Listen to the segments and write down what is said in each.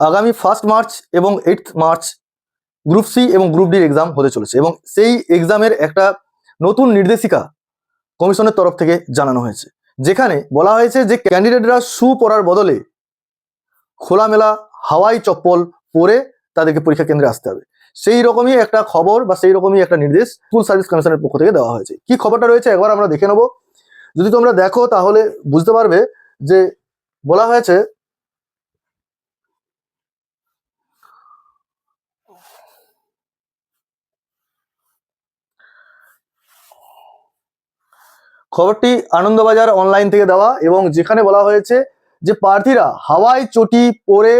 আগামী first March এবং eight March group C এবং গ্রুপ ডির এক্সাম হতে চলেছে এবং সেই এক্সামের একটা নতুন নির্দেশিকা কমিশনের তরফ থেকে জানানো হয়েছে। যেখানে বলা হয়েছে যে ক্যান্ডিডেটরা শু পরার বদলে খোলামেলা হাওয়াই চপ্পল পরে তাদেরকে পরীক্ষা কেন্দ্রে আসতে হবে। সেই রকমই একটা খবর বা সেই রকমই একটা নির্দেশ স্কুল সার্ভিস কমিশনের পক্ষ থেকে দেওয়া হয়েছে। কি খবরটা রয়েছে একবার আমরা দেখে নেব। যদি তোমরা দেখো তাহলে বুঝতে পারবে যে বলা হয়েছে খবরটি আনন্দবাজার অনলাইন থেকে দেওয়া এবং যেখানে বলা হয়েছে যে প্রার্থীরা হাওয়াই চটি পরে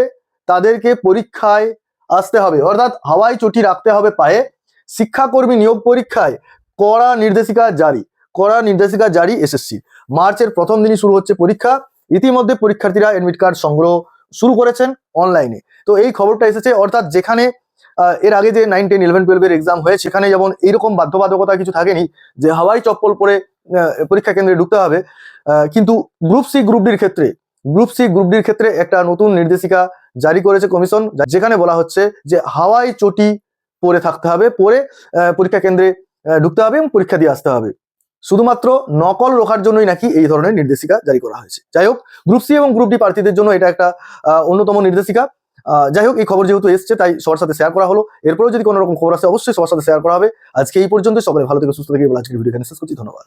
তাদেরকে পরীক্ষায় আসতে হবে। অর্থাৎ হাওয়াই চটি রাখতে হবে পায়ে। শিক্ষাকর্মী নিয়োগ পরীক্ষায় কড়া নির্দেশিকা জারি। কড়া নির্দেশিকা জারি এসএসসি মার্চের প্রথম দিনই শুরু হচ্ছে পরীক্ষা। ইতিমধ্যে পরীক্ষার্থীরা এডমিট কার্ড সংগ্রহ শুরু করেছেন অনলাইনে তো এই খবরটা এসেছে, অর্থাৎ যেখানে এর আগে যে নাইন টেন ইলেভেন টুয়েলভের এক্সাম হয়েছে, সেখানে যেমন এইরকম বাধ্যবাধকতা কিছু থাকেনি যে হাওয়াই চপ্পল পরে পরীক্ষা কেন্দ্রে ঢুকতে হবে। কিন্তু গ্রুপ সি গ্রুপ ডির ক্ষেত্রে গ্রুপ সি গ্রুপ ডির ক্ষেত্রে একটা নতুন নির্দেশিকা জারি করেছে কমিশন যেখানে বলা হচ্ছে যে হাওয়াই চটি পরে থাকতে হবে, পরে পরীক্ষা কেন্দ্রে ঢুকতে হবে এবং পরীক্ষা দিয়ে আসতে হবে। শুধুমাত্র নকল রোখার জন্যই নাকি এই ধরনের নির্দেশিকা জারি করা হয়েছে। যাই হোক গ্রুপ সি এবং গ্রুপ ডি প্রার্থীদের জন্য এটা একটা অন্যতম নির্দেশিকা। যাই হোক, এই খবর যেহেতু এসছে, তাই সবার সাথে শেয়ার করা হলো। এরপরেও যদি কোনো রকম খবর আসে, অবশ্যই সবার সাথে শেয়ার করা হবে। আজকে এই পর্যন্ত সকলে ভালো থেকে সুস্থ থেকে আজকের ভিডিও এখানে শেষ করছি। ধন্যবাদ।